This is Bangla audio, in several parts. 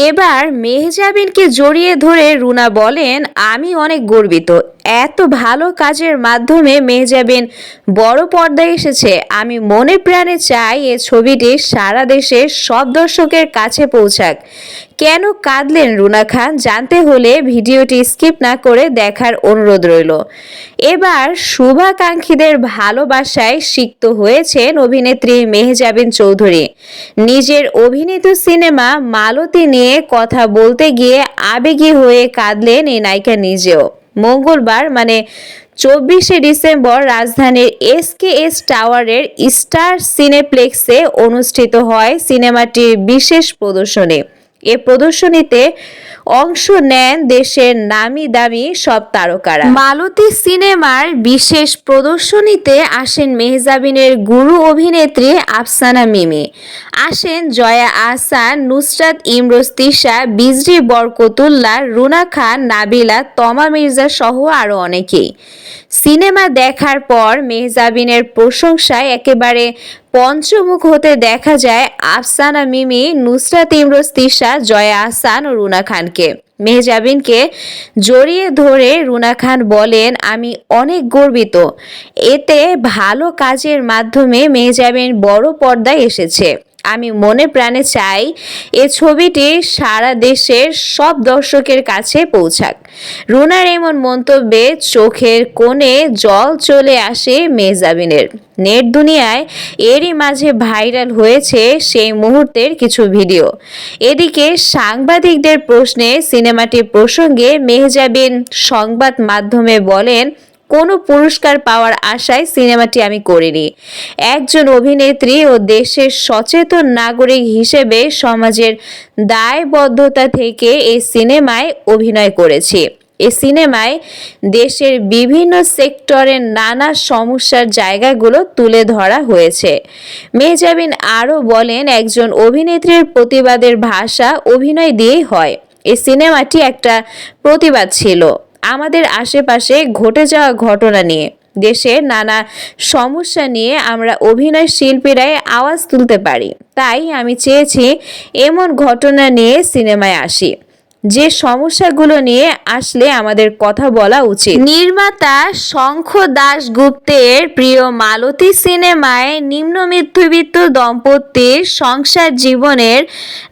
এবার মেহজাবিনকে জড়িয়ে ধরে রুনা বলেন আমি অনেক গর্বিত। এত ভালো কাজের মাধ্যমে মেহজাবিন বড় পর্দায় এসেছে। আমি মনে প্রাণে চাই এ ছবিটি সারা দেশের সব দর্শকের কাছে পৌঁছাক। কেন কাঁদলেন রুনা খান? জানতে হলে ভিডিওটি স্কিপ না করে দেখার অনুরোধ রইল। এবার শুভাকাঙ্ক্ষীদের ভালোবাসায় সিক্ত হয়েছেন অভিনেত্রী মেহজাবিন চৌধুরী। নিজের অভিনীত সিনেমা মালতী নিয়ে কথা বলতে গিয়ে আবেগী হয়ে কাঁদলেন এই নায়িকা নিজেও। মঙ্গলবার মানে চব্বিশে ডিসেম্বর রাজধানীর এসকেএস টাওয়ারের স্টার সিনেপ্লেক্সে অনুষ্ঠিত হয় সিনেমাটির বিশেষ প্রদর্শনী। এ প্রদর্শনীতে অংশ নেন দেশের নামি দামি সব তারকারা। মালতী সিনেমার বিশেষ প্রদর্শনীতে আসেন মেহজাবিনের গুরু অভিনেত্রী আফসানা মিমি। আসেন জয়া আহসান, নুসরাত ইমরোজ তিশা, বিজরি বরকতুল্লাহ, রুনা খান, নাবিলা, তমা মির্জা সহ আরও অনেকেই। সিনেমা দেখার পর মেহজাবিনের প্রশংসায় একেবারে পঞ্চমুখ হতে দেখা যায় আফসানা মিমি নুসরাত ইমরোজ তিশা, জয়া আহসান ও রুনা খানকে। মেহজাবিনকে জড়িয়ে ধরে রুনা খান বলেন, আমি অনেক গর্বিত। এতে ভালো কাজের মাধ্যমে মেহজাবিন বড় পর্দায় এসেছে। আমি মনে প্রাণে চাই এ ছবিটি সারা দেশের সব দর্শকের কাছে পৌঁছাক। রুনার এমন মন্তব্যে চোখের কোণে জল চলে আসে মেহজাবিনের। নেট দুনিয়ায় এরই মাঝে ভাইরাল হয়েছে সেই মুহূর্তের কিছু ভিডিও। এদিকে সাংবাদিকদের প্রশ্নে সিনেমাটি প্রসঙ্গে মেহজাবিন সংবাদ মাধ্যমে বলেন কোনো পুরস্কার পাওয়ার আশায় সিনেমাটি আমি করিনি। একজন অভিনেত্রী ও দেশের সচেতন নাগরিক হিসেবে সমাজের দায়বদ্ধতা থেকে এই সিনেমায় অভিনয় করেছি। এ সিনেমায় দেশের বিভিন্ন সেক্টরের নানা সমস্যার জায়গাগুলো তুলে ধরা হয়েছে। মেহজাবিন আরও বলেন, একজন অভিনেত্রীর প্রতিবাদের ভাষা অভিনয় দিয়েই হয়। এই সিনেমাটি একটা প্রতিবাদ ছিল। আমাদের আশেপাশে ঘটে যাওয়া ঘটনা নিয়ে। দেশে নানা সমস্যা নিয়ে আমরা অভিনয় শিল্পীরাই আওয়াজ তুলতে পারি। তাই আমি চেয়েছি এমন ঘটনা নিয়ে সিনেমায় আসি। যে সমস্যাগুলো নিয়ে আসলে আমাদের কথা বলা উচিত। নির্মাতা শঙ্খ দাশগুপ্তের প্রিয় মালতী সিনেমায় নিম্ন মধ্যবিত্ত দম্পতির সংসার জীবনের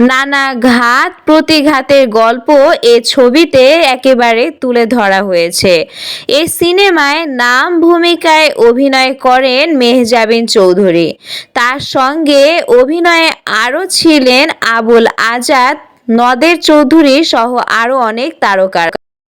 নানা ঘাত প্রতিঘাতের গল্প এ ছবিতে একেবারে তুলে ধরা হয়েছে। এ সিনেমায় নাম ভূমিকায় অভিনয় করেন মেহজাবিন চৌধুরী। তার সঙ্গে অভিনয়ে আরও ছিলেন আবুল আজাদ নদের চৌধুরী সহ আরও অনেক তারকার